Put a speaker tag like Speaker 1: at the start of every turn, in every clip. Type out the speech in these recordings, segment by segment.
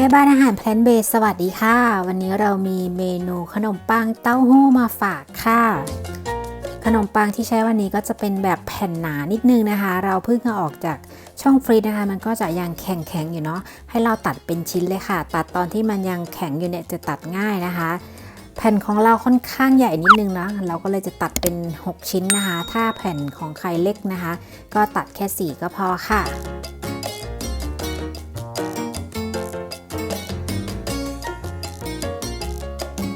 Speaker 1: แม่บ้านอาหารแพลนเบสสวัสดีค่ะ วันนี้เรามีเมนูขนมปังเต้าหู้มาฝากค่ะ ขนมปังที่ใช้วันนี้ก็จะเป็นแบบแผ่นหนานิดนึงนะคะ เราเพิ่งเอาออกจากช่องฟรีซนะคะ มันก็จะยังแข็งๆอยู่เนาะให้เราตัดเป็นชิ้นเลยค่ะ ตัดตอนที่มันยังแข็งอยู่เนี่ยจะตัดง่ายนะคะ แผ่นของเราค่อนข้างใหญ่นิดนึงนะเราก็เลยจะตัดเป็น 6 ชิ้นนะคะ ถ้าแผ่นของใครเล็กนะคะ ก็ตัดแค่ 4 ก็พอค่ะ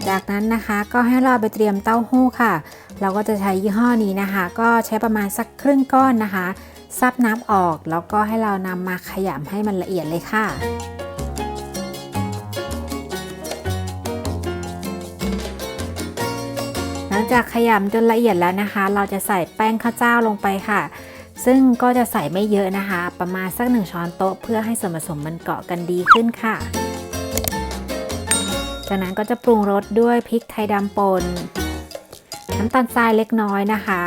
Speaker 1: จากนั้นนะคะก็ให้เราไปเตรียมเต้าหู้ค่ะ เราก็จะใช้ยี่ห้อนี้นะคะ ก็ใช้ประมาณสักครึ่งก้อนนะคะ ซับน้ำออกแล้วก็ให้เรานำมาขยำให้มันละเอียดเลยค่ะหลังจากขยำจนละเอียดแล้วนะคะ เราจะใส่แป้งข้าวเจ้าลงไปค่ะ ซึ่งก็จะใส่ไม่เยอะนะคะ ประมาณสักหนึ่งช้อนโต๊ะ เพื่อให้ส่วนผสมมันเกาะกันดีขึ้นค่ะ จากนั้นก็จะปรุงรสด้วยพริกไทยดำป่น น้ำตาลทรายเล็กน้อยนะคะ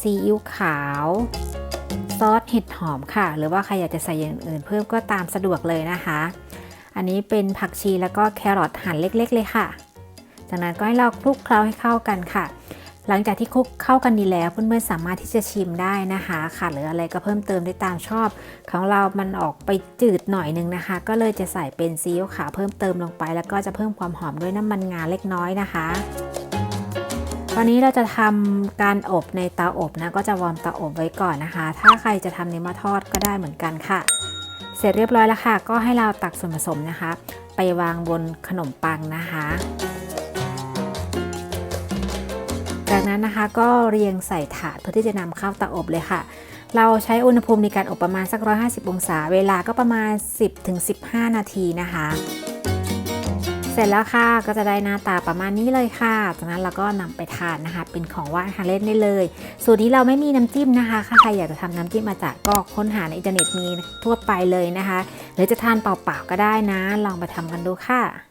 Speaker 1: ซีอิ๊วขาว ซอสเห็ดหอมค่ะ หรือว่าใครอยากจะใส่อย่างอื่น เพิ่มก็ตามสะดวกเลยนะคะ อันนี้เป็นผักชีแล้วก็แครอทหั่นเล็ก ๆ เลยค่ะ จากนั้นก็ให้เราคลุกเคล้าให้เข้ากันค่ะ หลังจากที่คลุกเข้ากันดีแล้วเพื่อนๆสามารถที่จะชิมได้นะคะค่ะหรืออะไรก็เพิ่มเติมได้ตามชอบ ของเรามันออกไปจืดหน่อยนึงนะคะ ก็เลยจะใส่เป็นซีอิ๊วขาวเพิ่มเติมลงไป แล้วก็จะเพิ่มความหอมด้วยน้ำมันงาเล็กน้อยนะคะตอนนี้เราจะทำการอบในเตาอบนะก็จะวอร์มเตาอบไว้ก่อนนะคะ ถ้าใครจะทำในหม้อทอดก็ได้เหมือนกันค่ะ เสร็จเรียบร้อยแล้วค่ะ ก็ให้เราตักส่วนผสมนะคะ ไปวางบนขนมปังนะคะ จากนั้นนะคะก็เรียงใส่ถาดเพื่อที่จะนำข้าเตาอบเลยค่ะ เราใช้อุณหภูมิในการอบประมาณสัก 150 องศา เวลาก็ประมาณ 10-15 นาทีนะคะ เสร็จแล้วค่ะก็จะได้หน้าตาประมาณนี้เลยค่ะ จากนั้นเราก็นำไปทานนะคะ เป็นของว่างทานเล่นได้เลย สูตรนี้เราไม่มีน้ำจิ้มนะคะถ้าใครอยากจะทำน้ำจิ้มมาจากก็ค้นหาในอินเทอร์เน็ตมีทั่วไปเลยนะคะ หรือจะทานเปล่าๆก็ได้นะ ลองไปทำกันดูค่ะ